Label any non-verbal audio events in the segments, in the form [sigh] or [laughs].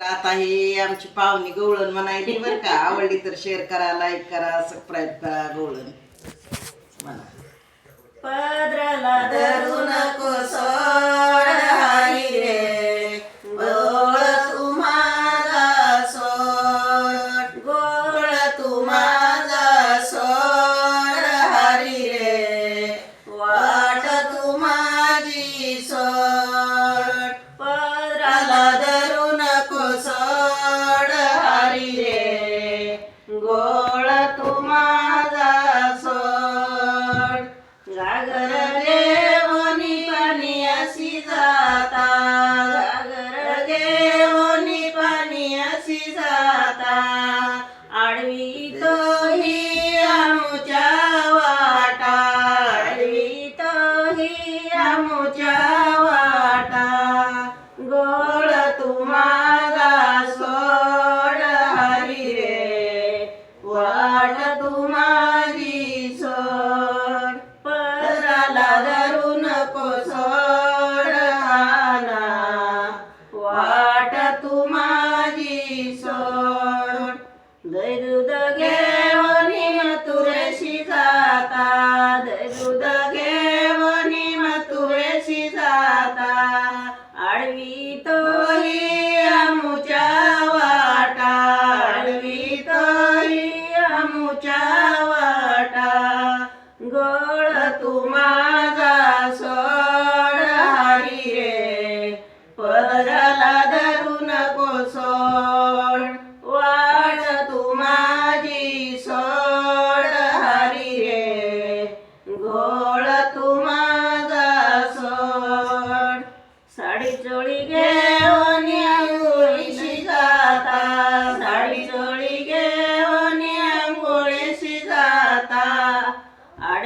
आता हे आमची पाहुणी गवळण म्हणायची बरं का. आवडली तर शेअर करा लाईक करा सबस्क्राईब करा गवळण. म्हणा. पदराला धरू नको सोड हारी रे. गोळ तू गोळ हारी रे. वाट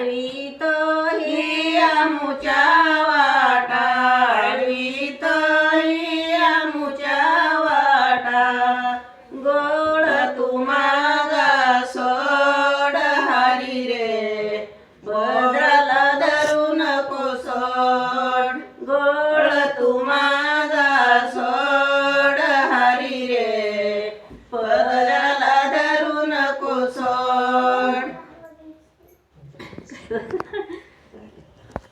वाटाडवीत ही आमुच्या वाटाडवीत ही आमुच्या वाटा. गोड तू माझा सोड हरी रे. good. [laughs]